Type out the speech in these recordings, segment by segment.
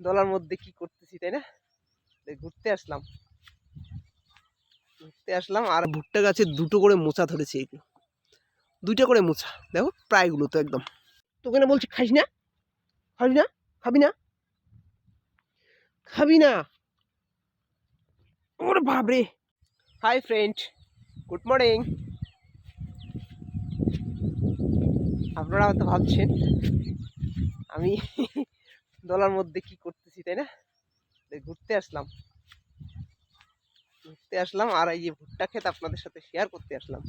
দলার মধ্যে কি করতেছি, তাই না? ঘুরতে আসলাম। ঘুরতে আসলাম আর ভুট্টা গাছে দুটো করে মোচা ধরেছে এগুলো দুইটা করে মোচা, দেখো, প্রায়গুলো তো একদম। তোকে না বলছি খাইস না? খাবি না? খাবি না? খাবি না? ওরে বাবরে হাই ফ্রেন্ড গুড মর্নিং আপনারা হয়তো ভাবছেন, আমি দলার মধ্যে কি করতেছি, তাই না? ঘুরতে আসলাম। ঘুরতে আসলাম আর এই যে ভুট্টা খেত আপনাদের সাথে শেয়ার করতে আসলাম।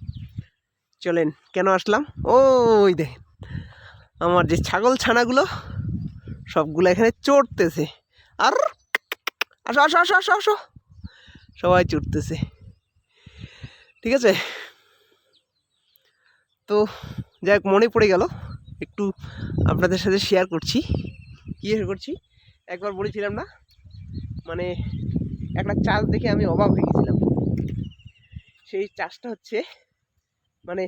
চলেন, কেন আসলাম? ওই দেখেন, আমার যে ছাগল ছানাগুলো, সবগুলো এখানে চড়তেছে। আর আসো আসো আসো আসো আসো। সবাই চড়তেছে। ঠিক আছে? তো যাই মনে পড়ে গেল। একটু আপনাদের সাথে শেয়ার করছি। কী করছি? একবার বলেছিলাম না? মানে একটা চাষ দেখে আমি অবাক হয়ে গেছিলাম। সেই চাষটা হচ্ছে মানে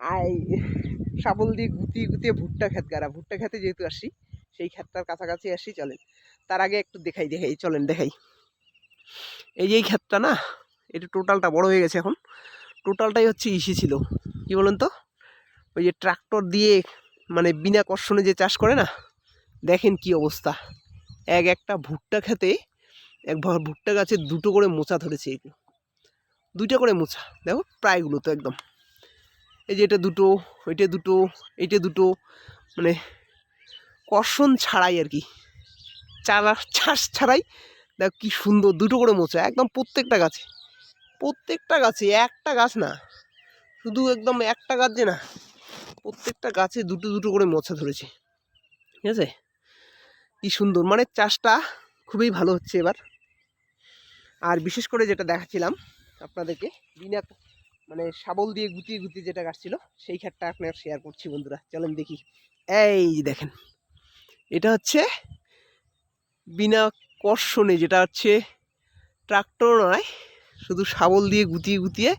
আই শাবল দিয়ে গুতিয়ে গুতিয়ে ভুট্টা খেত গাড়া। ভুট্টা খেতে যেহেতু আসি, সেই ক্ষেতটার কাছাকাছি আসি, চলেন। তার আগে একটু দেখাই দেখাই, চলেন, দেখাই। এই যে এই ক্ষেতটা না, এটা টোটালটা বড় হয়ে গেছে এখন। টোটালটাই হচ্ছে ইসি ছিল। কি বলুন তো? ওই যে ট্রাক্টর দিয়ে মানে বিনা কর্ষণে যে চাষ করে না দেখেন কি অবস্থা। এক একটা ভুট্টা খেতে এক ভুট্টা গাছে দুটো করে মোচা ধরেছে এগুলো দুইটা করে মোচা, দেখো প্রায়গুলো তো একদম। এই যে এটা দুটো ওইটা দুটো এইটা দুটো মানে কর্ষণ ছাড়াই আর কি। চারা, চাষ ছাড়াই দেখো কি সুন্দর দুটো করে মোচা, একদম প্রত্যেকটা গাছে। প্রত্যেকটা গাছে একটা গাছ না, শুধু একদম একটা গাছ যে না, প্রত্যেকটা গাছে দুটো দুটো করে মোচা ধরেছে। ঠিক আছে? কি সুন্দর। মানে চাষটা খুবই ভালো হচ্ছে এবার। আর বিশেষ করে যেটা দেখাচ্ছিলাম আপনাদেরকে, বিনা মানে শাবল দিয়ে গুতিয়ে গুতিয়ে যেটা কাটছিল সেই ক্ষেতটা আপনার শেয়ার করছি বন্ধুরা। চলেন দেখি। এই দেখেন, এটা হচ্ছে বিনা কর্ষণে যেটা হচ্ছে ট্রাক্টর নয়, শুধু শাবল দিয়ে গুতিয়ে গুতিয়ে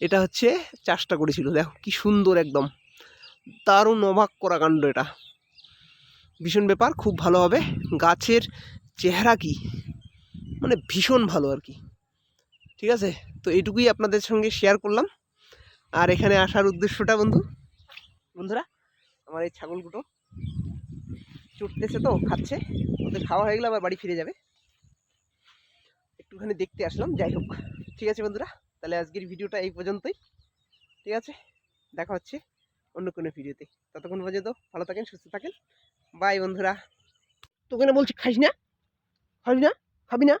এটা হচ্ছে চাষটা করেছিল। দেখো কি সুন্দর একদম। দারুণ অবাক করা কাণ্ড এটা। ভীষণ ব্যাপার, খুব ভালো হবে। গাছের চেহারা কি? মানে ভীষণ ভালো আর কি। ঠিক আছে? তো এটুকুই আপনাদের সঙ্গে শেয়ার করলাম। আর এখানে আসার উদ্দেশ্যটা বন্ধু? বন্ধুরা, আমার এই ছাগলগুলো চুটতেছে তো, খাচ্ছে। ওদের খাওয়া হয়ে গেলে আবার বাড়ি ফিরে যাবে। একটুখানি দেখতে আসলাম, যাই হোক। ঠিক আছে বন্ধুরা? তাহলে আজকের ভিডিওটা এই পর্যন্তই। ঠিক আছে? দেখা হচ্ছে অন্য কোনো ভিডিওতে। ততক্ষণ পর্যন্ত ভালো থাকেন, সুস্থ থাকেন। বাই বন্ধুরা তোকে না বলছি খাইস না খাবি না খাবি না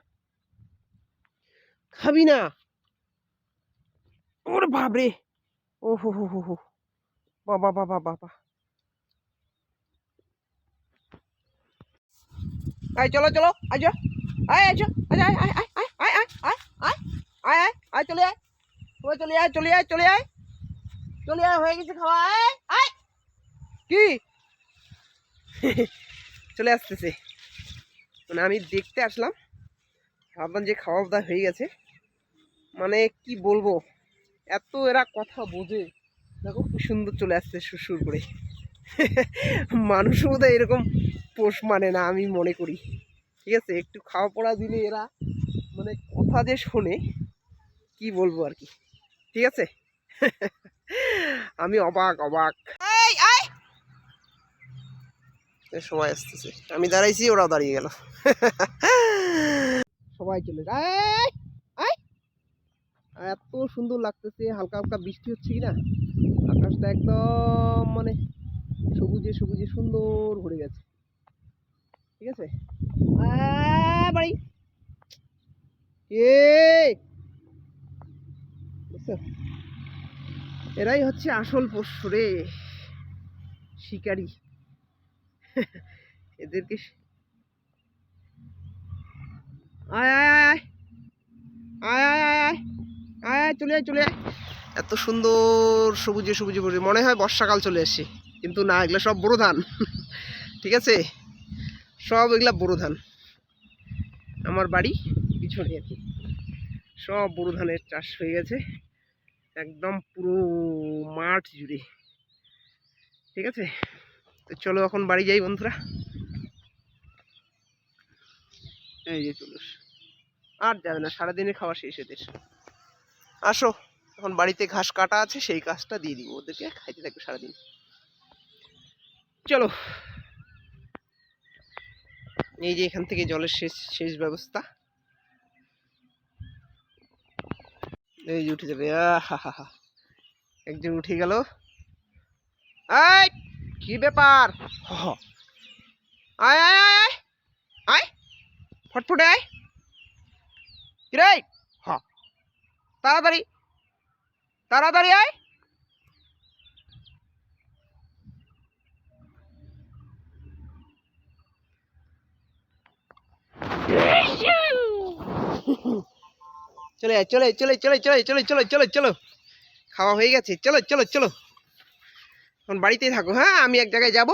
খাবি না ওরে বাপরে ও হো হো হো হো বাবা বাবা বাবা আয় চলো চলো যা আয় আয় আয় আয় আয় আয় আয় আয় আয় আয় আয় আয় আয় চলে আয় সবাই চলে আয় চলে আয় চলে আয় চলে আয় হয়ে গেছে খাওয়া আয় আয় কি চলে আসতেছে। মানে আমি দেখতে আসলাম, ভাবলাম যে খাওয়া দাওয়া হয়ে গেছে। মানে কি বলব, এত এরা কথা বোঝে। দেখো খুব সুন্দর চলে আসছে সুর করে। মানুষও বোধহয় এরকম পোষ মানে না আমি মনে করি। ঠিক আছে, একটু খাওয়া পড়া দিলে এরা মানে কথা যে শোনে, কি বলব আর কি। ঠিক আছে? আমি অবাক অবাক। সবাই আসতেছে। আমি দাঁড়াইছি, ওরাও দাঁড়িয়ে গেল। সবাই চলে যায়! এত সুন্দর লাগতেছে, হালকা হালকা বৃষ্টি হচ্ছে কি না আকাশটা একদম মানে সবুজে সবুজে সুন্দর ভরে গেছে। ঠিক আছে? বাড়ি! এ এরাই হচ্ছে আসল পোষ্য রে, শিকারি। এদেরকে আয় আয় আয় আয়। আয় চলে আয় চলে আয়। এত সুন্দর সবুজে সবুজে ভরে মনে হয় বর্ষাকাল চলে এসছে কিন্তু না, এগুলো সব বড় ধান। ঠিক আছে? সব এগুলা বড় ধান। আমার বাড়ি পিছনে কি। সব বড় ধানের চাষ হয়ে গেছে। একদম পুরো মাঠ জুড়ে। ঠিক আছে? চলো এখন বাড়ি যাই বন্ধুরা। এই যে চলুস আর যাবে না, সারাদিনের খাওয়া শেষ এদের আসো, এখন বাড়িতে ঘাস কাটা আছে, সেই কাজটা দিয়ে দিব ওদেরকে, খাইতে থাকবে সারাদিন। চলো। এই যে এখান থেকে জলের শেষ শেষ ব্যবস্থা। এই যে উঠে যাবে, আহা হা হা। একজন উঠে গেল। এই! কি ব্যাপার। আয় আয় আয় আয়। আয়। ফটফটে আয়। কিরে? হ। তাড়াতাড়ি। তাড়াতাড়ি আয়। চলে আয়, চলে চলে চলে চলে চলো চলো চলো। খাওয়া হয়ে গেছে। চলো চলো চলো। এখন বাড়িতেই থাকো হ্যাঁ? আমি এক জায়গায় যাব।